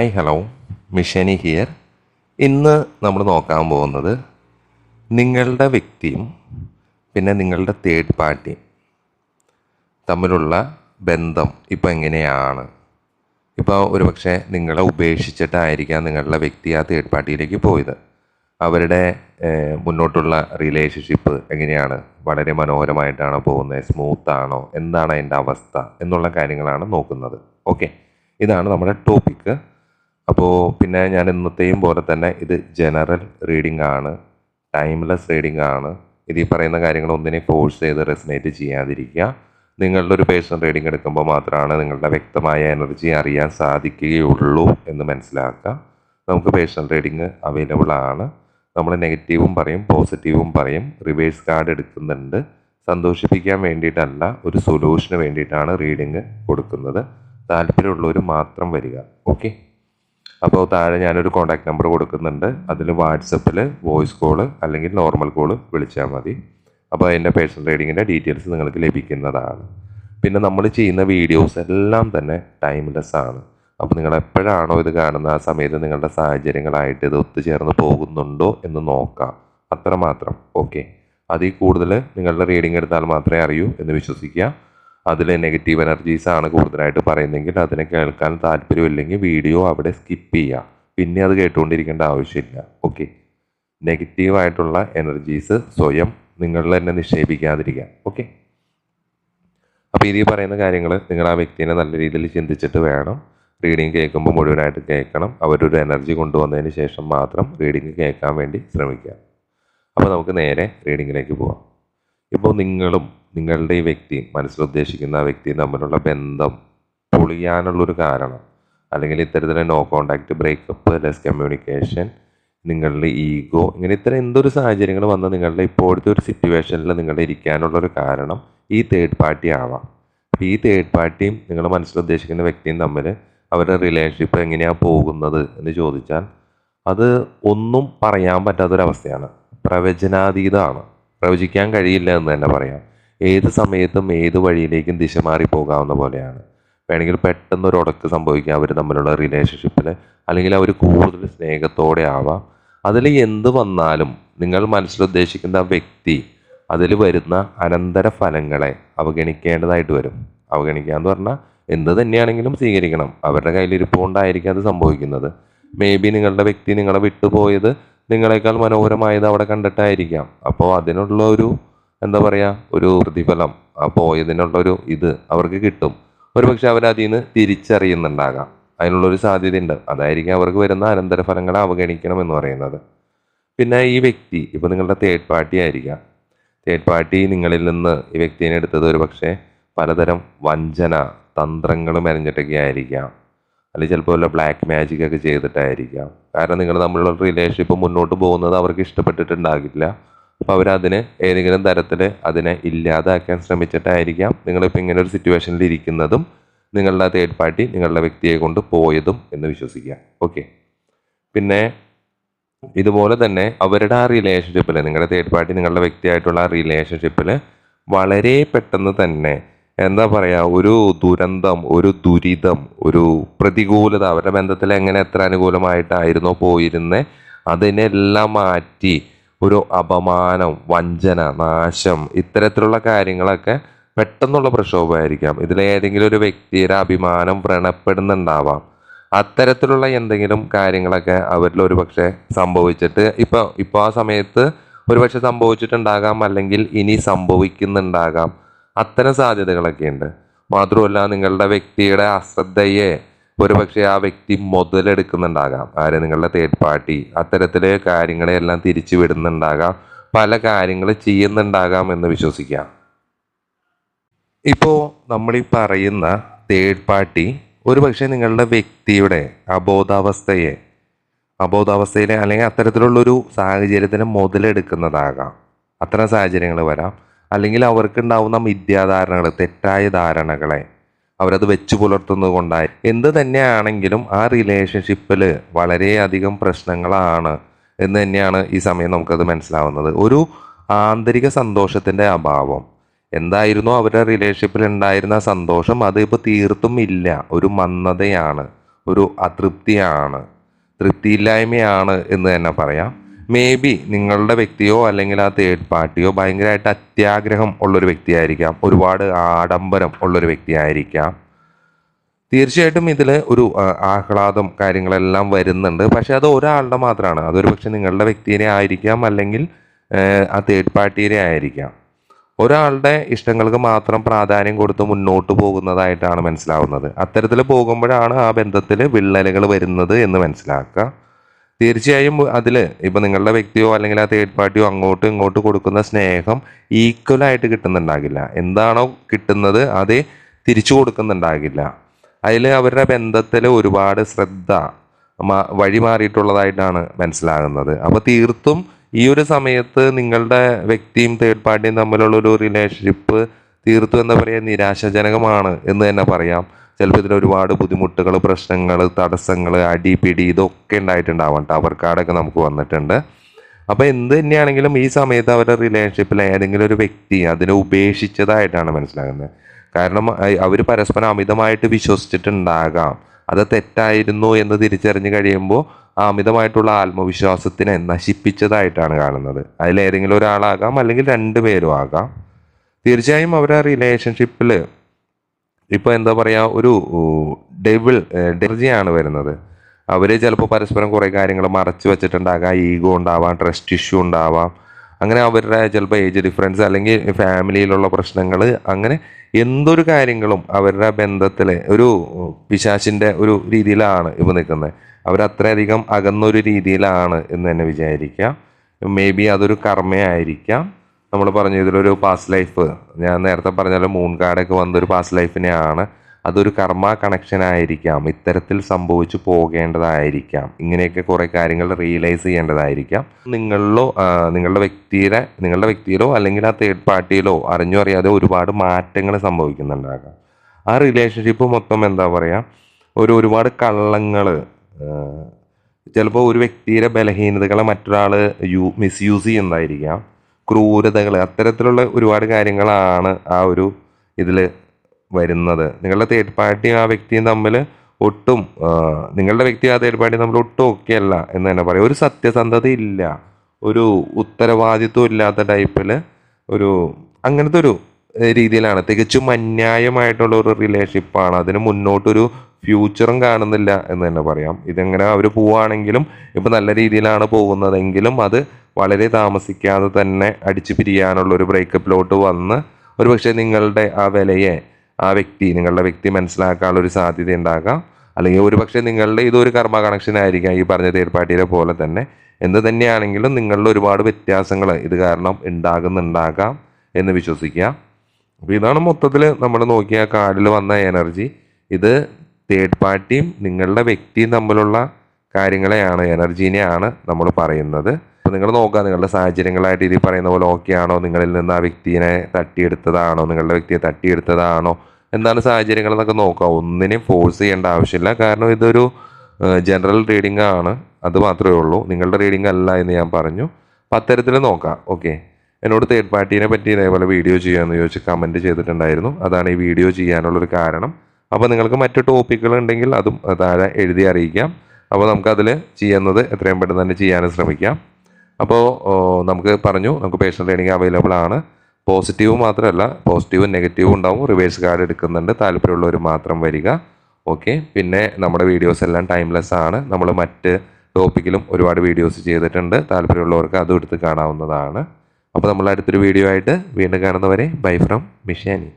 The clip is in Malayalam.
ഹായ് ഹലോ മിഷനി ഹിയർ ഇന്ന് നമ്മൾ നോക്കാൻ പോകുന്നത് നിങ്ങളുടെ വ്യക്തിയും പിന്നെ നിങ്ങളുടെ തേർഡ് പാർട്ടിയും തമ്മിലുള്ള ബന്ധം ഇപ്പോൾ എങ്ങനെയാണ്? ഇപ്പോൾ ഒരുപക്ഷെ നിങ്ങളെ ഉപേക്ഷിച്ചിട്ടായിരിക്കാം നിങ്ങളുടെ വ്യക്തി ആ തേർഡ് പാർട്ടിയിലേക്ക് പോയത്. അവരുടെ മുന്നോട്ടുള്ള റിലേഷൻഷിപ്പ് എങ്ങനെയാണ്? വളരെ മനോഹരമായിട്ടാണോ പോകുന്നത് സ്മൂത്ത് ആണോ? എന്താണ് അതിന്റെ അവസ്ഥ? എന്നുള്ള കാര്യങ്ങളാണ് നോക്കുന്നത്. ഓക്കെ ഇതാണ് നമ്മുടെ ടോപ്പിക്ക് അപ്പോൾ പിന്നെ ഞാൻ ഇന്നത്തെയും പോലെ തന്നെ ഇത് ജനറൽ റീഡിംഗ് ആണ് ടൈംലെസ് റീഡിംഗ് ആണ്. ഇത് ഈ പറയുന്ന കാര്യങ്ങൾ ഒന്നിനെ ഫോഴ്സ് ചെയ്ത് റെസിനേറ്റ് ചെയ്യാതിരിക്കുക. നിങ്ങളുടെ ഒരു പേഴ്സണൽ റീഡിംഗ് എടുക്കുമ്പോൾ മാത്രമാണ് നിങ്ങളുടെ വ്യക്തമായ എനർജി അറിയാൻ സാധിക്കുകയുള്ളൂ എന്ന് മനസ്സിലാക്കുക. നമുക്ക് പേഴ്സണൽ റീഡിംഗ് അവൈലബിൾ ആണ്. നമ്മൾ നെഗറ്റീവും പറയും പോസിറ്റീവും പറയും റിവേഴ്സ് കാർഡ് എടുക്കുന്നുണ്ട്. സന്തോഷിപ്പിക്കാൻ വേണ്ടിയിട്ടല്ല ഒരു സൊല്യൂഷന് വേണ്ടിയിട്ടാണ് റീഡിംഗ് കൊടുക്കുന്നത്. താല്പര്യമുള്ളവർ മാത്രം വരിക. ഓക്കെ അപ്പോൾ താഴെ ഞാനൊരു കോൺടാക്ട് നമ്പർ കൊടുക്കുന്നുണ്ട്. അതിൽ വാട്സപ്പിൽ വോയിസ് കോൾ അല്ലെങ്കിൽ നോർമൽ കോൾ വിളിച്ചാൽ മതി. അപ്പോൾ അതിന്റെ പേഴ്സണൽ റീഡിങ്ങിന്റെ ഡീറ്റെയിൽസ് നിങ്ങൾക്ക് ലഭിക്കുന്നതാണ്. പിന്നെ നമ്മൾ ചെയ്യുന്ന വീഡിയോസ് എല്ലാം തന്നെ ടൈംലെസ് ആണ്. അപ്പോൾ നിങ്ങൾ എപ്പോഴാണോ ഇത് കാണുന്ന ആ സമയത്ത് നിങ്ങളുടെ സാഹചര്യങ്ങളായിട്ട് ഇത് ഒത്തുചേർന്ന് പോകുന്നുണ്ടോ എന്ന് നോക്കാം. അത്രമാത്രം. ഓക്കെ അതിൽ കൂടുതൽ നിങ്ങളുടെ റീഡിംഗ് എടുത്താൽ മാത്രമേ അറിയൂ എന്ന് വിശ്വസിക്കുക. അതിൽ നെഗറ്റീവ് എനർജീസ് ആണ് കൂടുതലായിട്ട് പറയുന്നതെങ്കിൽ അതിനെ കേൾക്കാൻ താല്പര്യമില്ലെങ്കിൽ വീഡിയോ അവിടെ സ്കിപ്പ് ചെയ്യുക. പിന്നെ അത് കേട്ടുകൊണ്ടിരിക്കേണ്ട ആവശ്യമില്ല. ഓക്കെ നെഗറ്റീവായിട്ടുള്ള എനർജീസ് സ്വയം നിങ്ങളിൽ തന്നെ നിക്ഷേപിക്കാതിരിക്കുക. ഓക്കെ അപ്പോൾ ഇതിൽ പറയുന്ന കാര്യങ്ങൾ നിങ്ങൾ ആ വ്യക്തിനെ നല്ല രീതിയിൽ ചിന്തിച്ചിട്ട് വേണം. റീഡിങ് കേൾക്കുമ്പോൾ മുഴുവനായിട്ട് കേൾക്കണം. അവരൊരു എനർജി കൊണ്ടുവന്നതിന് ശേഷം മാത്രം റീഡിങ് കേൾക്കാൻ വേണ്ടി ശ്രമിക്കുക. അപ്പോൾ നമുക്ക് നേരെ റീഡിങ്ങിലേക്ക് പോവാം. ഇപ്പോൾ നിങ്ങളും നിങ്ങളുടെ ഈ വ്യക്തിയും മനസ്സിലുദ്ദേശിക്കുന്ന ആ വ്യക്തിയും തമ്മിലുള്ള ബന്ധം പൊളിയാനുള്ളൊരു കാരണം അല്ലെങ്കിൽ ഇത്തരത്തിലെ no contact breakup less communication നിങ്ങളുടെ ഈഗോ ഇങ്ങനെ ഇത്തരം എന്തൊരു സാഹചര്യങ്ങൾ വന്ന് നിങ്ങളുടെ ഇപ്പോഴത്തെ ഒരു സിറ്റുവേഷനിൽ നിങ്ങളുടെ ഇരിക്കാനുള്ളൊരു കാരണം ഈ തേർഡ് പാർട്ടി ആവാം. അപ്പോൾ ഈ തേർഡ് പാർട്ടിയും നിങ്ങൾ മനസ്സിലുദ്ദേശിക്കുന്ന വ്യക്തിയും തമ്മിൽ അവരുടെ റിലേഷൻഷിപ്പ് എങ്ങനെയാണ് പോകുന്നത് എന്ന് ചോദിച്ചാൽ അത് ഒന്നും പറയാൻ പറ്റാത്തൊരവസ്ഥയാണ്. പ്രവചനാതീതമാണ്. പ്രവചിക്കാൻ കഴിയില്ല എന്ന് തന്നെ പറയാം. ഏത് സമയത്തും ഏത് വഴിയിലേക്കും ദിശ മാറി പോകാവുന്ന പോലെയാണ്. വേണമെങ്കിൽ പെട്ടെന്ന് ഒരു ഉടക്ക് സംഭവിക്കാം. അവർ തമ്മിലുള്ള റിലേഷൻഷിപ്പിൽ അല്ലെങ്കിൽ അവർ കൂടുതൽ സ്നേഹത്തോടെ ആവാം. അതിൽ എന്ത് വന്നാലും നിങ്ങൾ മനസ്സിലുദ്ദേശിക്കുന്ന വ്യക്തി അതിൽ വരുന്ന അനന്തര ഫലങ്ങളെ അവഗണിക്കേണ്ടതായിട്ട് വരും. അവഗണിക്കുക എന്ന് പറഞ്ഞാൽ എന്ത് തന്നെയാണെങ്കിലും സ്വീകരിക്കണം. അവരുടെ കയ്യിലിരിപ്പ് കൊണ്ടായിരിക്കും അത് സംഭവിക്കുന്നത്. മേ ബി നിങ്ങളുടെ വ്യക്തി നിങ്ങളെ വിട്ടുപോയത് നിങ്ങളെക്കാൾ മനോഹരമായത് അവിടെ കണ്ടിട്ടായിരിക്കാം. അപ്പോൾ അതിനുള്ള ഒരു എന്താ പറയുക ഒരു പ്രതിഫലം ആ പോയതിനുള്ള ഒരു ഇത് അവർക്ക് കിട്ടും. ഒരുപക്ഷെ അവർ അവരതിൽ നിന്ന് തിരിച്ചറിയുന്നുണ്ടാകാം. അതിനുള്ളൊരു സാധ്യതയുണ്ട്. അതായിരിക്കും അവർക്ക് വരുന്ന അനന്തരഫലങ്ങളെ അവഗണിക്കണം എന്ന് പറയുന്നത്. പിന്നെ ഈ വ്യക്തി ഇപ്പോൾ നിങ്ങളുടെ തേർഡ് പാർട്ടി ആയിരിക്കാം. തേർഡ് പാർട്ടി നിങ്ങളിൽ നിന്ന് ഈ വ്യക്തിനെ എടുത്തത് ഒരു പക്ഷേ പലതരം വഞ്ചന തന്ത്രങ്ങൾ മെനഞ്ഞിട്ടൊക്കെ ആയിരിക്കാം അല്ലെങ്കിൽ ചിലപ്പോൾ വല്ല ബ്ലാക്ക് മാജിക് ഒക്കെ ചെയ്തിട്ടായിരിക്കാം. കാരണം നിങ്ങൾ തമ്മിലുള്ള റിലേഷൻഷിപ്പ് മുന്നോട്ട് പോകുന്നത് അവർക്ക് ഇഷ്ടപ്പെട്ടിട്ടുണ്ടാകില്ല. അപ്പോൾ അവരതിന് ഏതെങ്കിലും തരത്തിൽ അതിനെ ഇല്ലാതാക്കാൻ ശ്രമിച്ചിട്ടായിരിക്കാം നിങ്ങളിപ്പോൾ ഇങ്ങനെ ഒരു സിറ്റുവേഷനിൽ ഇരിക്കുന്നതും നിങ്ങളുടെ തേർഡ് പാർട്ടി നിങ്ങളുടെ വ്യക്തിയെ കൊണ്ട് പോയതും എന്ന് വിശ്വസിക്കുക. ഓക്കെ പിന്നെ ഇതുപോലെ തന്നെ അവരുടെ ആ റിലേഷൻഷിപ്പിൽ നിങ്ങളുടെ തേർഡ് പാർട്ടി നിങ്ങളുടെ വ്യക്തിയായിട്ടുള്ള ആ റിലേഷൻഷിപ്പിൽ വളരെ പെട്ടെന്ന് തന്നെ എന്താ പറയുക ഒരു ദുരന്തം ഒരു ദുരിതം ഒരു പ്രതികൂലത അവരുടെ ബന്ധത്തിൽ എങ്ങനെ എത്ര അനുകൂലമായിട്ടായിരുന്നോ പോയിരുന്നേ അതിനെല്ലാം മാറ്റി ഒരു അപമാനം വഞ്ചന നാശം ഇത്തരത്തിലുള്ള കാര്യങ്ങളൊക്കെ പെട്ടെന്നുള്ള പ്രക്ഷോഭമായിരിക്കാം. ഇതിലേതെങ്കിലും ഒരു വ്യക്തിയുടെ അഭിമാനം വ്രണപ്പെടുന്നുണ്ടാവാം. അത്തരത്തിലുള്ള എന്തെങ്കിലും കാര്യങ്ങളൊക്കെ അവരിൽ ഒരു പക്ഷേ സംഭവിച്ചിട്ട് ഇപ്പോൾ ഇപ്പോൾ ആ സമയത്ത് ഒരുപക്ഷെ സംഭവിച്ചിട്ടുണ്ടാകാം അല്ലെങ്കിൽ ഇനി സംഭവിക്കുന്നുണ്ടാകാം. അത്തരം സാധ്യതകളൊക്കെ ഉണ്ട് മാത്രമല്ല നിങ്ങളുടെ വ്യക്തിയുടെ അശ്രദ്ധയെ ഒരുപക്ഷെ ആ വ്യക്തി മുതലെടുക്കുന്നുണ്ടാകാം. ആര്? നിങ്ങളുടെ തേർഡ് പാർട്ടി അത്തരത്തിലെ കാര്യങ്ങളെല്ലാം തിരിച്ചു വിടുന്നുണ്ടാകാം പല കാര്യങ്ങൾ ചെയ്യുന്നുണ്ടാകാം എന്ന് വിശ്വസിക്കാം. ഇപ്പോൾ നമ്മൾ ഈ പറയുന്ന തേർഡ് പാർട്ടി ഒരുപക്ഷെ നിങ്ങളുടെ വ്യക്തിയുടെ അബോധാവസ്ഥയെ അബോധാവസ്ഥയിലെ അല്ലെങ്കിൽ അത്തരത്തിലുള്ളൊരു സാഹചര്യത്തിന് മുതലെടുക്കുന്നതാകാം. അത്തരം സാഹചര്യങ്ങൾ വരാം. അല്ലെങ്കിൽ അവർക്കുണ്ടാവുന്ന മിഥ്യാധാരണകൾ തെറ്റായ ധാരണകളെ അവരത് വെച്ചു പുലർത്തുന്നത് കൊണ്ടായി. എന്ത് തന്നെയാണെങ്കിലും ആ റിലേഷൻഷിപ്പിൽ വളരെയധികം പ്രശ്നങ്ങളാണ് എന്ന് തന്നെയാണ് ഈ സമയം നമുക്കത് മനസ്സിലാവുന്നത്. ഒരു ആന്തരിക സന്തോഷത്തിന്റെ അഭാവം. എന്തായിരുന്നു അവരുടെ റിലേഷൻഷിപ്പിൽ ഉണ്ടായിരുന്ന സന്തോഷം? അതിപ്പോൾ തീർത്തും ഇല്ല. ഒരു മന്ദതയാണ്. ഒരു അതൃപ്തിയാണ്. തൃപ്തിയില്ലായ്മയാണ് എന്ന് തന്നെ പറയാം. മേ ബി നിങ്ങളുടെ വ്യക്തിയോ അല്ലെങ്കിൽ ആ തേർഡ് പാർട്ടിയോ ഭയങ്കരമായിട്ട് അത്യാഗ്രഹം ഉള്ളൊരു വ്യക്തിയായിരിക്കാം. ഒരുപാട് ആഡംബരം ഉള്ളൊരു വ്യക്തിയായിരിക്കാം. തീർച്ചയായിട്ടും ഇതിൽ ഒരു ആഹ്ലാദം കാര്യങ്ങളെല്ലാം വരുന്നുണ്ട്. പക്ഷേ അത് ഒരാളുടെ മാത്രമാണ്. അതൊരു പക്ഷേ നിങ്ങളുടെ വ്യക്തിയെ ആയിരിക്കാം അല്ലെങ്കിൽ ആ തേർഡ് പാർട്ടിയെ ആയിരിക്കാം. ഒരാളുടെ ഇഷ്ടങ്ങൾക്ക് മാത്രം പ്രാധാന്യം കൊടുത്ത് മുന്നോട്ട് പോകുന്നതായിട്ടാണ് മനസ്സിലാവുന്നത്. അത്തരത്തിൽ പോകുമ്പോഴാണ് ആ ബന്ധത്തിൽ വിള്ളലുകൾ വരുന്നത് എന്ന് മനസ്സിലാക്കുക. തീർച്ചയായും അതിൽ ഇപ്പം നിങ്ങളുടെ വ്യക്തിയോ അല്ലെങ്കിൽ ആ തേർഡ് പാർട്ടിയോ അങ്ങോട്ടും ഇങ്ങോട്ടും കൊടുക്കുന്ന സ്നേഹം ഈക്വലായിട്ട് കിട്ടുന്നുണ്ടാകില്ല. എന്താണോ കിട്ടുന്നത് അത് തിരിച്ചു കൊടുക്കുന്നുണ്ടാകില്ല. അതിൽ അവരുടെ ബന്ധത്തിൽ ഒരുപാട് ശ്രദ്ധ വഴി മാറിയിട്ടുള്ളതായിട്ടാണ് മനസ്സിലാകുന്നത്. അപ്പോൾ തീർത്തും ഈ ഒരു സമയത്ത് നിങ്ങളുടെ വ്യക്തിയും തേർഡ് പാർട്ടിയും തമ്മിലുള്ള ഒരു റിലേഷൻഷിപ്പ് തീർത്തും എന്താ പറയുക നിരാശാജനകമാണ് എന്ന് തന്നെ പറയാം. ചിലപ്പോൾ ഇതിൽ ഒരുപാട് ബുദ്ധിമുട്ടുകൾ പ്രശ്നങ്ങൾ തടസ്സങ്ങൾ അടി പിടി ഇതൊക്കെ ഉണ്ടായിട്ടുണ്ടാവാം ടവർ കാർഡൊക്കെ നമുക്ക് വന്നിട്ടുണ്ട്. അപ്പോൾ എന്ത് തന്നെയാണെങ്കിലും ഈ സമയത്ത് അവരുടെ റിലേഷൻഷിപ്പിൽ ഏതെങ്കിലും ഒരു വ്യക്തി അതിനെ ഉപേക്ഷിച്ചതായിട്ടാണ് മനസ്സിലാകുന്നത്. കാരണം അവർ പരസ്പരം അമിതമായിട്ട് വിശ്വസിച്ചിട്ടുണ്ടാകാം. അത് തെറ്റായിരുന്നു എന്ന് തിരിച്ചറിഞ്ഞ് കഴിയുമ്പോൾ ആ അമിതമായിട്ടുള്ള ആത്മവിശ്വാസത്തിനെ നശിപ്പിച്ചതായിട്ടാണ് കാണുന്നത്. അതിലേതെങ്കിലും ഒരാളാകാം അല്ലെങ്കിൽ രണ്ടുപേരും ആകാം. തീർച്ചയായും അവരുടെ റിലേഷൻഷിപ്പിൽ ഇപ്പോൾ എന്താ പറയുക ഒരു ഡെവിൾ ഡെർജിയാണ് വരുന്നത്. അവർ ചിലപ്പോൾ പരസ്പരം കുറേ കാര്യങ്ങൾ മറച്ചു വെച്ചിട്ടുണ്ടാകാം ഈഗോ ഉണ്ടാവാം ട്രസ്റ്റ് ഇഷ്യൂ ഉണ്ടാവാം. അങ്ങനെ അവരുടെ ചിലപ്പോൾ ഏജ് ഡിഫറൻസ് അല്ലെങ്കിൽ ഫാമിലിയിലുള്ള പ്രശ്നങ്ങൾ അങ്ങനെ എന്തൊരു കാര്യങ്ങളും അവരുടെ ബന്ധത്തിൽ ഒരു പിശാച്ചിന്റെ ഒരു രീതിയിലാണ് ഇപ്പോൾ നിൽക്കുന്നത്. അവരത്രയധികം അകന്നൊരു രീതിയിലാണ് എന്ന് തന്നെ വിചാരിക്കാം. മേ ബി അതൊരു കർമ്മയായിരിക്കാം. നമ്മൾ പറഞ്ഞു ഇതിലൊരു പാസ്റ്റ് ലൈഫ് ഞാൻ നേരത്തെ പറഞ്ഞ മൂൺ കാർഡൊക്കെ വന്നൊരു പാസ്റ്റ് ലൈഫിനെയാണ് അതൊരു കർമ്മ കണക്ഷൻ ആയിരിക്കാം. ഇത്തരത്തിൽ സംഭവിച്ചു പോകേണ്ടതായിരിക്കാം. ഇങ്ങനെയൊക്കെ കുറേ കാര്യങ്ങൾ റിയലൈസ് ചെയ്യേണ്ടതായിരിക്കാം. നിങ്ങളിലോ നിങ്ങളുടെ വ്യക്തിയുടെ നിങ്ങളുടെ വ്യക്തിയിലോ അല്ലെങ്കിൽ ആ തേർഡ് പാർട്ടിയിലോ അറിഞ്ഞോ അറിയാതെ ഒരുപാട് മാറ്റങ്ങൾ സംഭവിക്കുന്നുണ്ടാകാം. ആ റിലേഷൻഷിപ്പ് മൊത്തം എന്താ പറയുക ഒരു ഒരുപാട് കള്ളങ്ങൾ ചിലപ്പോൾ ഒരു വ്യക്തിയുടെ ബലഹീനതകളെ മറ്റൊരാൾ യൂ മിസ്യൂസ് ചെയ്യുന്നതായിരിക്കാം. ക്രൂരതകൾ അത്തരത്തിലുള്ള ഒരുപാട് കാര്യങ്ങളാണ് ആ ഒരു ഇതിൽ വരുന്നത്. നിങ്ങളുടെ തേർഡ് പാർട്ടിയും ആ വ്യക്തിയും തമ്മിൽ ഒട്ടും നിങ്ങളുടെ വ്യക്തി ആ തേർഡ് പാർട്ടി തമ്മിൽ ഒട്ടും ഒക്കെ അല്ല എന്ന് തന്നെ പറയാം. ഒരു സത്യസന്ധത ഇല്ല. ഒരു ഉത്തരവാദിത്വം ഇല്ലാത്ത ടൈപ്പിൽ ഒരു അങ്ങനത്തെ ഒരു രീതിയിലാണ്. തികച്ചും അന്യായമായിട്ടുള്ള ഒരു റിലേഷൻഷിപ്പാണ് അതിന് മുന്നോട്ടൊരു ഫ്യൂച്ചറും കാണുന്നില്ല എന്ന് തന്നെ പറയാം. ഇതെങ്ങനെ അവർ പോവുകയാണെങ്കിലും ഇപ്പം നല്ല രീതിയിലാണ് പോകുന്നതെങ്കിലും അത് വളരെ താമസിക്കാതെ തന്നെ അടിച്ചു പിരിയാനുള്ള ഒരു ബ്രേക്കപ്പിലോട്ട് വന്ന് ഒരു പക്ഷേ നിങ്ങളുടെ ആ വിലയെ ആ വ്യക്തി നിങ്ങളുടെ വ്യക്തി മനസ്സിലാക്കാനുള്ള ഒരു സാധ്യത ഉണ്ടാകാം. അല്ലെങ്കിൽ ഒരു പക്ഷേ നിങ്ങളുടെ ഇതൊരു കർമ്മ കണക്ഷൻ ആയിരിക്കാം ഈ പറഞ്ഞ തേർഡ് പാർട്ടിയുടെ പോലെ തന്നെ. എന്ത് തന്നെയാണെങ്കിലും നിങ്ങളുടെ ഒരുപാട് വ്യത്യാസങ്ങൾ ഇത് കാരണം ഉണ്ടാകുന്നുണ്ടാകാം എന്ന് വിശ്വസിക്കുക അപ്പോൾ ഇതാണ് മൊത്തത്തിൽ നമ്മൾ നോക്കിയ കാർഡിൽ വന്ന എനർജി ഇത് തേർഡ് പാർട്ടിയും നിങ്ങളുടെ വ്യക്തിയും തമ്മിലുള്ള കാര്യങ്ങളെയാണ് എനർജീനെയാണ് നമ്മൾ പറയുന്നത്. അപ്പോൾ നിങ്ങൾ നോക്കുക നിങ്ങളുടെ സാഹചര്യങ്ങളായിട്ട് ഇതിൽ പറയുന്ന പോലെ ഓക്കെ ആണോ? നിങ്ങളിൽ നിന്ന് ആ വ്യക്തിയെ തട്ടിയെടുത്തതാണോ? നിങ്ങളുടെ വ്യക്തിയെ തട്ടിയെടുത്തതാണോ? എന്താണ് സാഹചര്യങ്ങൾ എന്നൊക്കെ നോക്കുക. ഒന്നിനെയും ഫോഴ്സ് ചെയ്യേണ്ട ആവശ്യമില്ല. കാരണം ഇതൊരു ജനറൽ റീഡിംഗ് ആണ്. അത് മാത്രമേ ഉള്ളൂ. നിങ്ങളുടെ റീഡിംഗ് അല്ല എന്ന് ഞാൻ പറഞ്ഞു. അപ്പം അത്തരത്തിൽ നോക്കാം. ഓക്കെ എന്നോട് തേർഡ് പാർട്ടീനെ പറ്റി ഇതേപോലെ വീഡിയോ ചെയ്യാമെന്ന് ചോദിച്ച് കമന്റ് ചെയ്തിട്ടുണ്ടായിരുന്നു. അതാണ് ഈ വീഡിയോ ചെയ്യാനുള്ളൊരു കാരണം. അപ്പോൾ നിങ്ങൾക്ക് മറ്റു ടോപ്പിക്കുകൾ ഉണ്ടെങ്കിൽ അതും താഴെ എഴുതി അറിയിക്കാം. അപ്പോൾ നമുക്കതിൽ ചെയ്യുന്നത് എത്രയും പെട്ടെന്ന് തന്നെ ചെയ്യാനും ശ്രമിക്കാം. അപ്പോൾ നമുക്ക് പറഞ്ഞു നമുക്ക് പേഴ്സണൽ ട്രെയിനിങ് അവൈലബിൾ ആണ്. പോസിറ്റീവ് മാത്രമല്ല പോസിറ്റീവും നെഗറ്റീവും ഉണ്ടാവും. റിവേഴ്സ് കാർഡ് എടുക്കുന്നുണ്ട്. താല്പര്യമുള്ളവർ മാത്രം വരിക. ഓക്കെ പിന്നെ നമ്മുടെ വീഡിയോസ് എല്ലാം ടൈംലെസ് ആണ്. നമ്മൾ മറ്റ് ടോപ്പിക്കിലും ഒരുപാട് വീഡിയോസ് ചെയ്തിട്ടുണ്ട്. താല്പര്യമുള്ളവർക്ക് അതും എടുത്ത് കാണാവുന്നതാണ്. അപ്പോൾ നമ്മൾ അടുത്തൊരു വീഡിയോ ആയിട്ട് വീണ്ടും കാണുന്നവരെ ബൈ ഫ്രം മിഷാനി